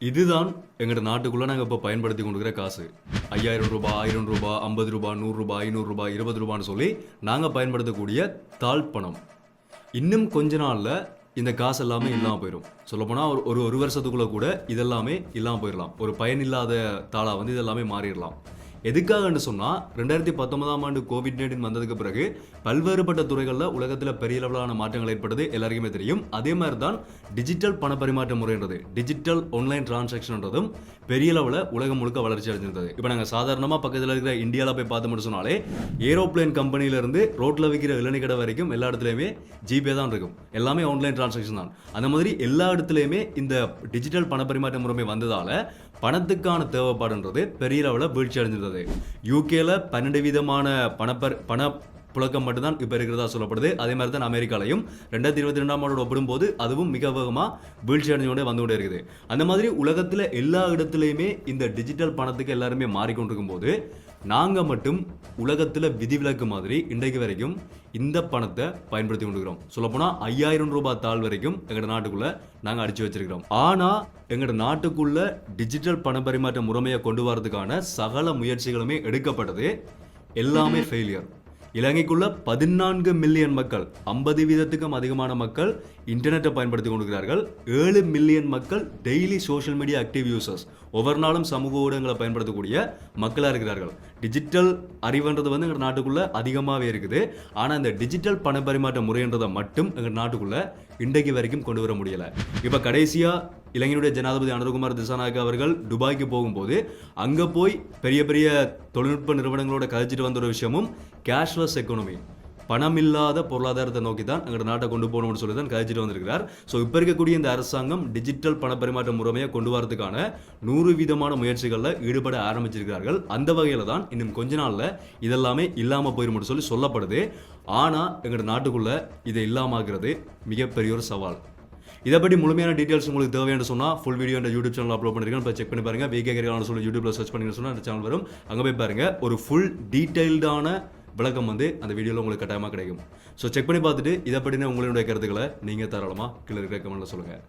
இதுதான் எங்களோட நாட்டுக்குள்ளே நாங்கள் இப்போ பயன்படுத்தி கொண்டுக்கிற காசு. ஐயாயிரம் ரூபாய் ஆயிரம் ரூபாய் ஐம்பது ரூபாய் நூறுரூபா ஐநூறுரூபா இருபது ரூபான்னு சொல்லி நாங்கள் பயன்படுத்தக்கூடிய தாழ் பணம் இன்னும் கொஞ்ச நாளில் இந்த காசு எல்லாமே இல்லாமல் போயிடும் சொல்லப்போனால் ஒரு ஒரு ஒரு கூட இதெல்லாமே இல்லாமல் போயிடலாம் ஒரு பயனில்லாத தாளாக வந்து இதெல்லாமே மாறிடலாம் எதுக்காகன்னு சொன்னால் ரெண்டாயிரத்தி பத்தொன்பதாம் ஆண்டு கோவிட் நைன்டீன் வந்ததுக்கு பிறகு பல்வேறுபட்ட துறைகளில் உலகத்தில் பெரிய அளவிலான மாற்றங்கள் ஏற்பட்டது எல்லாருக்குமே தெரியும். அதே மாதிரி தான் டிஜிட்டல் பண பரிமாற்ற முறைன்றது. டிஜிட்டல் ஆன்லைன் டிரான்சாக்ஷன்ன்றதும் பெரிய அளவில் உலகம் முழுக்க வளர்ச்சி அடைஞ்சிருந்தது. இப்போ நாங்கள் சாதாரணமாக பக்கத்தில் இருக்கிற இந்தியாவில் போய் பார்த்தோம்னு சொன்னாலே ஏரோப்ளேன் கம்பெனிலேருந்து ரோட்டில் விற்கிற இளநீ கடை வரைக்கும் எல்லா இடத்துலையுமே ஜிபே தான் இருக்கும். எல்லாமே ஆன்லைன் டிரான்சாக்ஷன் தான். அந்த மாதிரி எல்லா இடத்துலையுமே இந்த டிஜிட்டல் பண பரிமாற்ற முறைமை வந்ததால் பணத்துக்கான தேவைப்பாடுன்றது பெரிய அளவில் வீழ்ச்சி அடைஞ்சிருந்தது. யூகேல பன்னெண்டு விதமான பணப்பர் பண புழக்கம் மட்டும்தான் இப்போ இருக்கிறதா சொல்லப்படுது. அதே மாதிரி தான் அமெரிக்காலையும். ரெண்டாயிரத்தி இருபத்தி ரெண்டாம் ஆண்டோட ஒப்பிடும்போது அதுவும் மிக வேகமாக வீழ்ச்சி அடைஞ்சு கொண்டே வந்து கொண்டே இருக்குது. அந்த மாதிரி உலகத்தில் எல்லா இடத்துலையுமே இந்த டிஜிட்டல் பணத்துக்கு எல்லாருமே மாறிக்கொண்டிருக்கும் போது நாங்கள் மட்டும் உலகத்தில் விதிவிலக்கு மாதிரி இன்றைக்கு வரைக்கும் இந்த பணத்தை பயன்படுத்தி கொண்டிருக்கிறோம். சொல்லப்போனால் ஐயாயிரம் ரூபாய் தாள் வரைக்கும் எங்களோட நாட்டுக்குள்ள நாங்கள் அடிச்சு வச்சிருக்கிறோம். ஆனால் எங்களோட நாட்டுக்குள்ள டிஜிட்டல் பண பரிமாற்ற முறைமையை கொண்டு வரதுக்கான சகல முயற்சிகளுமே எடுக்கப்பட்டது எல்லாமே ஃபெயிலியர் இலங்கைக்குள்ள பதினான்கு மில்லியன் மக்கள் ஐம்பது வீதத்துக்கும் அதிகமான மக்கள் இன்டர்நெட்டை பயன்படுத்தி கொண்டிருக்கிறார்கள். ஏழு மில்லியன் மக்கள் daily social media active users ஒவ்வொரு நாளும் சமூக ஊடகங்களை பயன்படுத்தக்கூடிய மக்களாக இருக்கிறார்கள். டிஜிட்டல் அறிவுன்றது வந்து எங்கள் நாட்டுக்குள்ளே அதிகமாகவே இருக்குது. ஆனால் இந்த டிஜிட்டல் பண பரிமாற்ற முறைன்றதை மட்டும் எங்கள் நாட்டுக்குள்ளே இன்றைக்கு வரைக்கும் கொண்டு வர முடியலை. இப்போ கடைசியாக இலங்கையினுடைய ஜனாதிபதி அனுரகுமார் திசாநாயக் அவர்கள் துபாய்க்கு போகும்போது அங்கே போய் பெரிய பெரிய தொழில்நுட்ப நிறுவனங்களோட கழிச்சிட்டு வந்த ஒரு விஷயமும் கேஷ்லெஸ் எக்கானமி பணமில்லாத பொருளாதாரத்தை நோக்கி தான் எங்களோட நாட்டை கொண்டு போகணும்னு சொல்லி தான் கழிச்சிட்டு வந்திருக்கிறார். ஸோ இப்போ இருக்கக்கூடிய இந்த அரசாங்கம் டிஜிட்டல் பண பரிமாற்ற முறைமையை கொண்டு வரதுக்கான நூறு விதமான முயற்சிகளில் ஈடுபட ஆரம்பிச்சிருக்கிறார்கள். அந்த வகையில் தான் இன்னும் கொஞ்ச நாளில் இதெல்லாமே இல்லாமல் போயிடும்னு சொல்லி சொல்லப்படுது. ஆனால் எங்களோட நாட்டுக்குள்ளே இதை இல்லாமாக்குறது மிகப்பெரிய ஒரு சவால். இதை பற்றி முழுமையான டீட்டெயில்ஸ் உங்களுக்கு தேவையான சொன்னால் ஃபுல் வீடியோ இந்த யூடியூப் சேனல் அப்லோட் பண்ணிருக்கேன். இப்போ செக் பண்ணி பாருங்க. விகே கரிகாலன் சொல்லி யூடியூப்ல சர்ச் பண்ணி சொன்னால் அந்த சேனல் வரும். அங்கே போய் பாருங்க. ஒரு ஃபுல் டீட்டெயில்டான விளக்கம் வந்து அந்த வீடியோவில் உங்களுக்கு கட்டாயமாக கிடைக்கும். ஸோ செக் பண்ணி பார்த்துட்டு இதை பற்றின உங்களுடைய கருத்துக்களை நீங்கள் தாராளமாக கீழே இருக்கிற கமெண்ட்டில் சொல்லுங்கள்